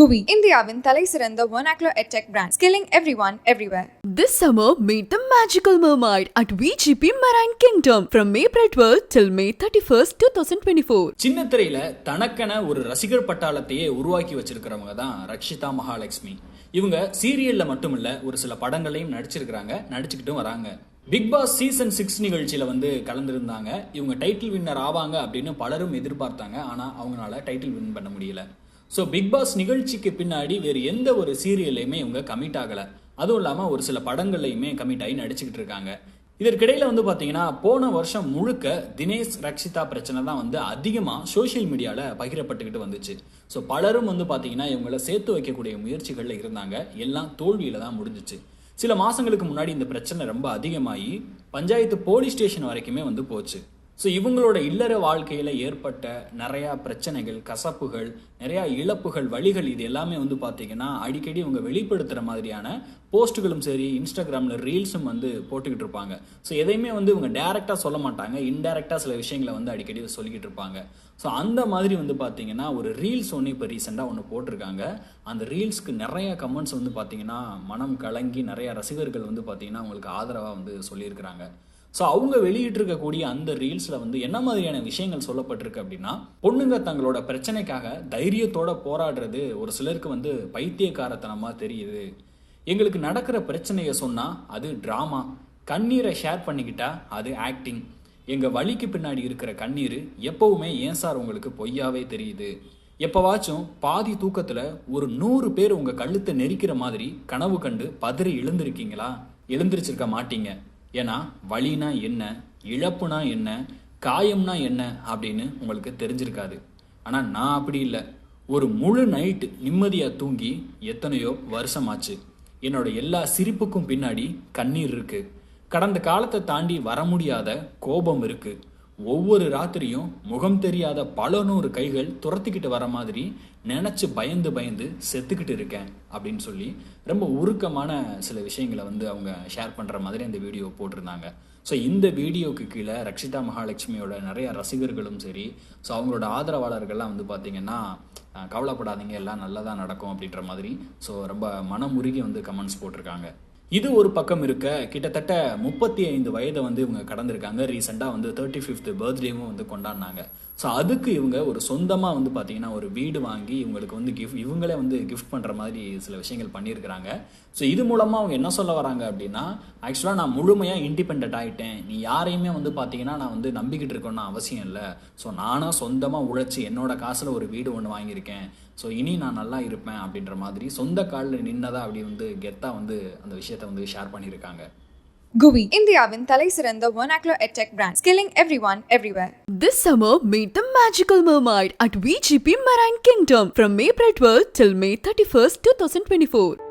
குவி. இந்தியாவின் தலை சிறந்த vernacular edtech brand skilling everyone everywhere. This summer, meet the magical mermaid at VGP Marine Kingdom from April 12 till May 31st, 2024. சின்ன திரையில தனக்கென ஒரு ரசிகர் பட்டாளத்தையே உருவாக்கி வச்சிருக்கிறவங்க தான் ரக்ஷிதா மகாலட்சுமி. இவங்க சீரியல்ல மட்டுமில்ல ஒரு சில படங்களையும் நடிச்சிருக்கிறாங்க நடிச்சுக்கிட்டும் வராங்க. பிக் பாஸ் சீசன் சிக்ஸ் நிகழ்ச்சியில வந்து கலந்துருந்தாங்க. இவங்க டைட்டில் வின்னர் ஆவாங்க அப்படின்னு பலரும் எதிர்பார்த்தாங்க. ஆனா அவங்களால டைட்டில் வின் பண்ண முடியல. ஸோ பிக் பாஸ் நிகழ்ச்சிக்கு பின்னாடி வேறு எந்த ஒரு சீரியல்லையுமே இவங்க கமிட் ஆகலை. அதுவும் இல்லாமல் ஒரு சில படங்கள்லையுமே கமிட் ஆகி நடிச்சுக்கிட்டு இருக்காங்க. இதற்கிடையில் வந்து பார்த்தீங்கன்னா போன வருஷம் முழுக்க தினேஷ் ரக்ஷிதா பிரச்சனை தான் வந்து அதிகமாக சோஷியல் மீடியாவில் பகிரப்பட்டுக்கிட்டு வந்துச்சு. ஸோ பலரும் வந்து பார்த்தீங்கன்னா இவங்கள சேர்த்து வைக்கக்கூடிய முயற்சிகளில் இருந்தாங்க. எல்லாம் தோல்வியில் தான் முடிஞ்சிச்சு. சில மாதங்களுக்கு முன்னாடி இந்த பிரச்சனை ரொம்ப அதிகமாகி பஞ்சாயத்து போலீஸ் ஸ்டேஷன் வரைக்குமே வந்து போச்சு. ஸோ இவங்களோட இல்லற வாழ்க்கையில் ஏற்பட்ட நிறையா பிரச்சனைகள் கசப்புகள் நிறையா இழப்புகள் வழிகள் இது எல்லாமே வந்து பார்த்தீங்கன்னா அடிக்கடி இவங்க வெளிப்படுத்துகிற மாதிரியான போஸ்ட்டுகளும் சரி இன்ஸ்டாகிராமில் ரீல்ஸும் வந்து போட்டுக்கிட்டு இருப்பாங்க. ஸோ எதையுமே வந்து இவங்க டேரெக்டாக சொல்ல மாட்டாங்க. இன்டெரக்டாக சில விஷயங்களை வந்து அடிக்கடி சொல்லிக்கிட்டு இருப்பாங்க. ஸோ அந்த மாதிரி வந்து பார்த்தீங்கன்னா ஒரு ரீல்ஸ் ஒன்று இப்போ ரீசெண்டாக ஒன்று போட்டிருக்காங்க. அந்த ரீல்ஸ்க்கு நிறைய கமெண்ட்ஸ் வந்து பார்த்தீங்கன்னா மனம் கலங்கி நிறையா ரசிகர்கள் வந்து பார்த்தீங்கன்னா அவங்களுக்கு ஆதரவாக வந்து சொல்லியிருக்கிறாங்க. ஸோ அவங்க வெளியிட்டிருக்கக்கூடிய அந்த ரீல்ஸில் வந்து என்ன மாதிரியான விஷயங்கள் சொல்லப்பட்டிருக்கு அப்படின்னா பொண்ணுங்க தங்களோட பிரச்சனைக்காக தைரியத்தோட போராடுறது ஒரு சிலருக்கு வந்து பைத்தியக்காரத்தனமாக தெரியுது. எங்களுக்கு நடக்கிற பிரச்சனையை சொன்னால் அது ட்ராமா கண்ணீரை ஷேர் பண்ணிக்கிட்டா அது ஆக்டிங் எங்கள் வழிக்கு பின்னாடி இருக்கிற கண்ணீர் எப்போவுமே ஏன் சார் உங்களுக்கு பொய்யாவே தெரியுது? எப்போவாச்சும் பாதி தூக்கத்தில் ஒரு நூறு பேர் உங்கள் கழுத்தை நெரிக்கிற மாதிரி கனவு கண்டு பதறி எழுந்திருக்கீங்களா? எழுந்திருச்சிருக்க மாட்டீங்க. ஏன்னா வலினா என்ன இழப்புனா என்ன காயம்னா என்ன அப்படின்னு உங்களுக்கு தெரிஞ்சிருக்காது. ஆனால் நான் அப்படி இல்லை. ஒரு முழு நைட்டு நிம்மதியாக தூங்கி எத்தனையோ வருஷமாச்சு. என்னோட எல்லா சிரிப்புக்கும் பின்னாடி கண்ணீர் இருக்கு. கடந்த காலத்தை தாண்டி வர முடியாத கோபம் இருக்குது ஒவ்வொரு ராத்திரியும் முகம் தெரியாத பல நூறு கைகள் துரத்திக்கிட்டு வர மாதிரி நினச்சி பயந்து பயந்து செத்துக்கிட்டு இருக்கேன் அப்படின்னு சொல்லி ரொம்ப உருக்கமான சில விஷயங்களை வந்து அவங்க ஷேர் பண்ணுற மாதிரி அந்த வீடியோ போட்டிருந்தாங்க. ஸோ இந்த வீடியோக்கு கீழே ரக்ஷிதா மகாலட்சுமியோட நிறைய ரசிகர்களும் சரி ஸோ அவங்களோட ஆதரவாளர்கள்லாம் வந்து பார்த்தீங்கன்னா கவலைப்படாதீங்க எல்லாம் நல்லதாக நடக்கும் அப்படின்ற மாதிரி ஸோ ரொம்ப மனமுருகி வந்து கமெண்ட்ஸ் போட்டிருக்காங்க. இது ஒரு பக்கம் இருக்க கிட்டத்தட்ட முப்பத்தி ஐந்து வயதை வந்து இவங்க கடந்திருக்காங்க. ரீசெண்டாக வந்து தேர்ட்டி ஃபிஃப்த் பர்த்டேவும் வந்து கொண்டாடினாங்க. ஸோ அதுக்கு இவங்க ஒரு சொந்தமாக வந்து பார்த்தீங்கன்னா ஒரு வீடு வாங்கி இவங்களுக்கு வந்து கிஃப்ட் இவங்களே வந்து கிஃப்ட் பண்ணுற மாதிரி சில விஷயங்கள் பண்ணியிருக்கிறாங்க. ஸோ இது மூலமாக அவங்க என்ன சொல்ல வராங்க அப்படின்னா ஆக்சுவலாக நான் முழுமையாக இண்டிபெண்ட் ஆகிட்டேன் நீ யாரையுமே வந்து பார்த்தீங்கன்னா நான் வந்து நம்பிக்கிட்டு இருக்கணும்னு அவசியம் இல்லை. ஸோ நானும் சொந்தமாக உழைச்சி என்னோட காசில் ஒரு வீடு ஒன்று வாங்கியிருக்கேன். ஸோ இனி நான் நல்லா இருப்பேன் அப்படின்ற மாதிரி சொந்த காலில் நின்னதா அப்படி வந்து கெத்தாக வந்து அந்த விஷயம் விஷயத்தை வந்து ஷேர் பண்ணியிருக்காங்க குவி இந்தியாவின் தலை சிறந்த vernacular edtech brand skilling everyone everywhere This summer, meet the magical mermaid at VGP Marine Kingdom from April 12 till May 31st, 2024.